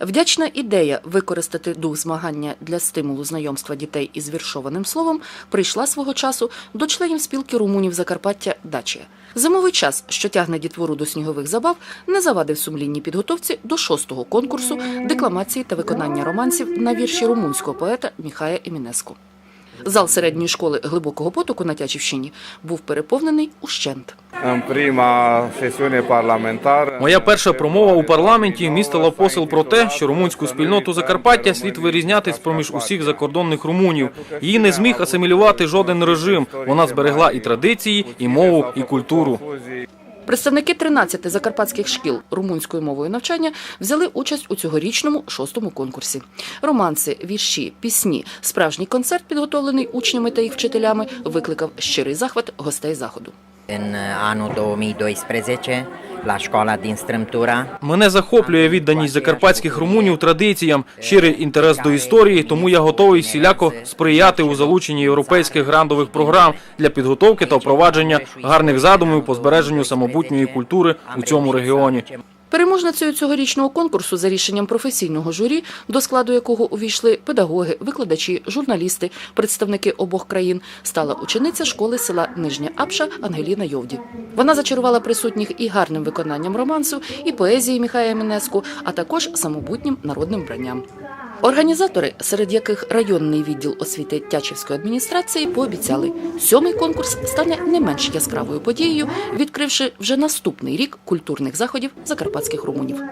Вдячна ідея використати дух змагання для стимулу знайомства дітей із віршованим словом прийшла свого часу до членів спілки румунів Закарпаття Дачія. Зимовий час, що тягне дітвору до снігових забав, не завадив сумлінній підготовці до шостого конкурсу декламації та виконання романсів на вірші румунського поета Міхая Емінеску. Зал середньої школи глибокого потоку на Тячівщині був переповнений ущент. Prima sesiune parlamentară. Моя перша промова у парламенті містила посил про те, що румунську спільноту Закарпаття слід вирізняти з поміж усіх закордонних румунів. Її не зміг асимілювати жоден режим. Вона зберегла і традиції, і мову, і культуру. Представники 13 закарпатських шкіл румунською мовою навчання взяли участь у цьогорічному шостому конкурсі. Романси, вірші, пісні, справжній концерт, підготовлений учнями та їх вчителями, викликав щирий захват гостей заходу. În anul 2012, la școala din Strâmtura, Мене захоплює відданість закарпатських румунів традиціям, щирий інтерес до історії, тому я готовий всіляко сприяти у залученні європейських грантових програм для підготовки та впровадження гарних задумів по збереженню самобутньої культури у цьому регіоні. Переможницею цьогорічного конкурсу за рішенням професійного журі, до складу якого увійшли педагоги, викладачі, журналісти, представники обох країн, стала учениця школи села Нижня Апша Ангеліна Йовді. Вона зачарувала присутніх і гарним виконанням романсу, і поезії Міхая Мінеску, а також самобутнім народним вбранням. Організатори, серед яких районний відділ освіти Тячівської адміністрації, пообіцяли, сьомий конкурс стане не менш яскравою подією, відкривши вже наступний рік культурних заходів закарпатських румунів.